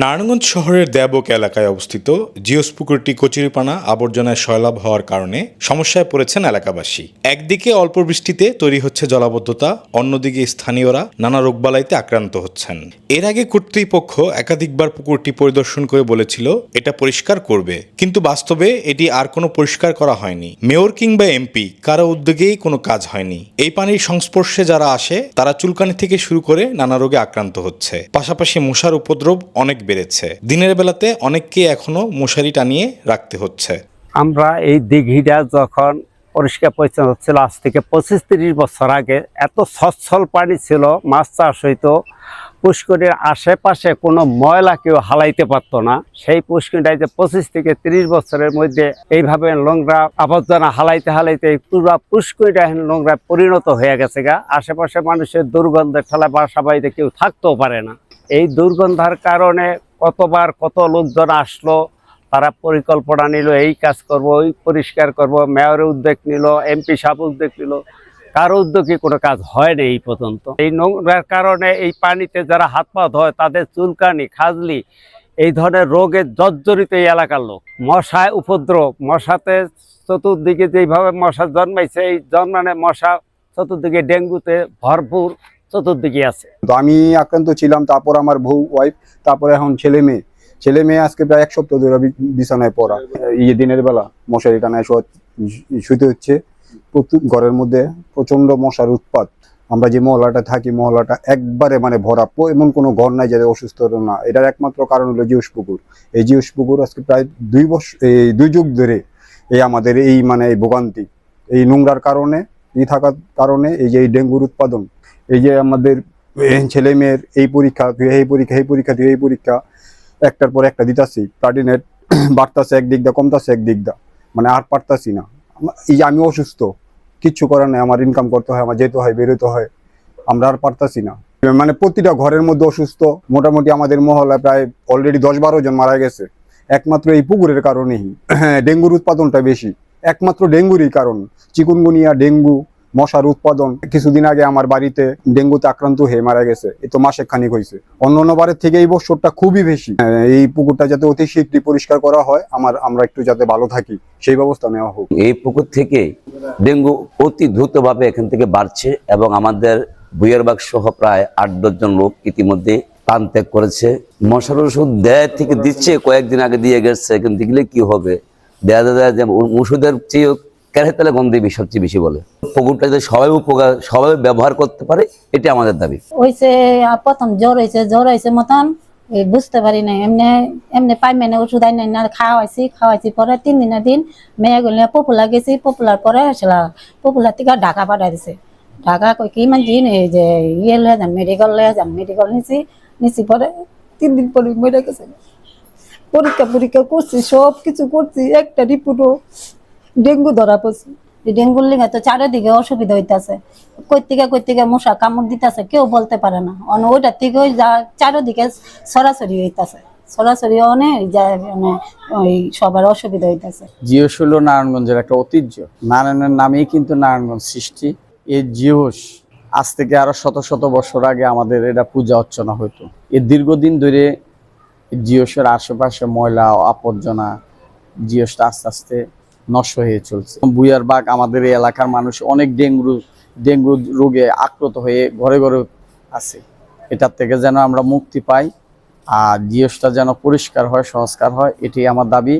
নারায়ণগঞ্জ শহরের দেবক এলাকায় অবস্থিত জিওস পুকুরটি কচুরিপানা আবর্জনায় সয়লাভ হওয়ার কারণে সমস্যায় পড়েছেন এলাকাবাসী। একদিকে অল্প বৃষ্টিতে তৈরি হচ্ছে জলাবদ্ধতা, অন্যদিকে স্থানীয়রা নানা রোগবালাইতে আক্রান্ত হচ্ছেন। এর আগে কর্তৃপক্ষ একাধিকবার পুকুরটি পরিদর্শন করে বলেছিল, এটা পরিষ্কার করবে। কিন্তু বাস্তবে এটি আর কোনো পরিষ্কার করা হয়নি। মেয়র কিংবা এমপি, কারও উদ্যোগেই কোনো কাজ হয়নি। এই পানির সংস্পর্শে যারা আসে, তারা চুলকানি থেকে শুরু করে নানা রোগে আক্রান্ত হচ্ছে। পাশাপাশি মশার উপদ্রব অনেক বেড়েছে। দিনের বেলাতে অনেককে এখনও মশারি টানিয়ে রাখতে হচ্ছে। আমরা এই দিঘিটা যখন পরিষ্কার পরিচ্ছন্ন ছিল, আজ থেকে পঁচিশ তিরিশ বছর আগে, এত সচ্ছল পানি ছিল, মাছ চাষ হইতো, পুষ্করির আশেপাশে কোনো ময়লা কেউ হালাইতে পারতো না। সেই পুষ্করিটাই যে পঁচিশ থেকে তিরিশ বছরের মধ্যে এইভাবে নোংরা আবর্জনা হালাইতে হালাইতে পুরো পুষ্করিটা এখন নোংরা পরিণত হয়ে গেছে গা। আশেপাশে মানুষের দুর্গন্ধের ঠেলা বাসা বাড়িতে কেউ থাকতেও পারে না। এই দুর্গন্ধার কারণে কতবার কত লোকজন আসলো, তারা পরিকল্পনা নিল, এই কাজ করব, ওই পরিষ্কার করব, মেয়রের উদ্যোগ নিল, এমপি সাহেব উদ্যোগ নিল। কারও উদ্যোগে কোনো কাজ হয়নি এই পর্যন্ত। এই নোংরার কারণে এই পানিতে যারা হাত পা ধয়, তাদের চুলকানি, খাজলি, এই ধরনের রোগে জর্জরিত এই এলাকার লোক। মশায় উপদ্রব, মশাতে চতুর্দিকে যেইভাবে মশা জন্মাইছে, এই জন্মানে মশা চতুর্দিকে ডেঙ্গুতে ভরপুর চতুর্দিকে আছে। তো আমি আক্রান্ত ছিলাম, তারপর আমার বউ ওয়াইফ তারপরে এখন ছেলে মেয়ে। ছেলে মেয়ে আজকে প্রায় এক সপ্তাহ ধরে বিছানায় পড়া। এই দিনের বেলা মশারি টানায় শুতে হচ্ছে। ঘরের মধ্যে প্রচণ্ড মশার উৎপাত। আমরা যে মহলাটা থাকি, মহলাটা একবারে মানে ভরা এমন কোনো ঘর নাই যাদের অসুস্থ না। এটার একমাত্র কারণ হলো জিউস পুকুর। এই জিউস পুকুর আজকে প্রায় দুই বছর এই দুই যুগ ধরে এই আমাদের এই মানে এই ভোগান্তি। এই নোংরার কারণে ই থাকার কারণে এই যে এই ডেঙ্গুর উৎপাদন এই যে আমাদের ছেলে মেয়ের এই পরীক্ষা তুই এই পরীক্ষা এই পরীক্ষা তুই এই পরীক্ষা, একটার পর একটা দিতাছি। প্লাটিনেট বাড়তাছে একদিক দা, কমতাছে একদিক দা। মানে আর পারতাছি না। এই যে আমি অসুস্থ, কিচ্ছু করার নাই, আমার ইনকাম করতে হয়, আমার যেতে হয়, বেরোতে হয়। আমরা আর পারতাছি না। মানে প্রতিটা ঘরের মধ্যে অসুস্থ, মোটামুটি আমাদের মহলায় প্রায় অলরেডি দশ বারো জন মারা গেছে। একমাত্র এই পুকুরের কারণেই। হ্যাঁ ডেঙ্গুর উৎপাদনটা বেশি। একমাত্র ডেঙ্গুরই কারণ। চিকুনগুনিয়া, ডেঙ্গু মশার উৎপাদন। কিছুদিন আগে আমার বাড়িতে ডেঙ্গুতে আক্রান্ত হয়ে মারা গেছে। এই তো মাসে খানিক হয়েছে অন্য অন্য বারের থেকে এই বছরটা খুবই বেশি। এই পুকুরটা যাতে অতি শীঘ্রই পরিষ্কার করা হয়, আমার, আমরা একটু যাতে ভালো থাকি, সেই ব্যবস্থা নেওয়া হোক। এই পুকুর থেকে ডেঙ্গু অতি দ্রুতভাবে এখান থেকে বাড়ছে এবং আমাদের বুয়েরবাগ সহ প্রায় আট দশজন লোক ইতিমধ্যে প্রাণ ত্যাগ করেছে। মশার ওষুধ দেয় থেকে দিচ্ছে, কয়েকদিন আগে দিয়ে গেছে, কিন্তু দিলে কি হবে? দেয়া দেয়া ওষুধের চেয়ে ক্যারেতালে গন্ধে সবচেয়ে বেশি বলে? পুকুরটা যদি সবাই উপকার, সবাই ব্যবহার করতে পারে এটা আমাদের দাবি। হয়েছে প্রথম জ্বর হয়েছে জ্বর হয়েছে মতন বুঝতে পারি না এমনি এমনি পাই মেনে ওষুধ আই না, খাওয়াইছি খাওয়াইছি পরে তিন দিনের দিন মেয়ে গুলি, পপুলার গেছি, পপুলার পরে সেলা পপুলার থেকে ঢাকা পাঠাই দিছে। ঢাকা কই কি মান জিন, এই যে ইয়ে লয়ে যান মেডিকেল লয়ে যান মেডিকেল নিছি নিছি পরে তিন দিন পরে মরে গেছে। পরীক্ষা পরীক্ষা করছি সব কিছু করছি, একটা রিপোর্টও ডেঙ্গু ধরা পড়ছে। ডেঙ্গুর লিগে তো চারিদিকে অসুবিধা হইতাছে। কই থেকে মশা কামড় দিতেছে, কেউ বলতে পারে না। অন ওইটার থেকে ওই যা চারিদিকে সরাসরি হইতাছে। সরাসরি অনেক মানে ওই সবার অসুবিধা হইতাছে। জিওস হলো নারায়ণগঞ্জের একটা ঐতিহ্য। নারায়ণের নামেই কিন্তু নারায়ণগঞ্জ সৃষ্টি। এই জিওস আজ থেকে আরও শত শত বছর আগে আমাদের এটা পূজা অর্চনা হতো এর দীর্ঘদিন ধরে জিওসের আশেপাশে ময়লা আবর্জনা জিওসটা আস্তে আস্তে নষ্ট হয়ে চলছে। বুয়ার বাঘ আমাদের এই এলাকার মানুষ অনেক ডেঙ্গু ডেঙ্গু রোগে আক্রত হয়ে ঘরে ঘরে আছে। এটার থেকে যেন আমরা মুক্তি পাই, আর জিওসটা যেন পরিষ্কার হয়, সংস্কার হয় এটি আমার দাবি।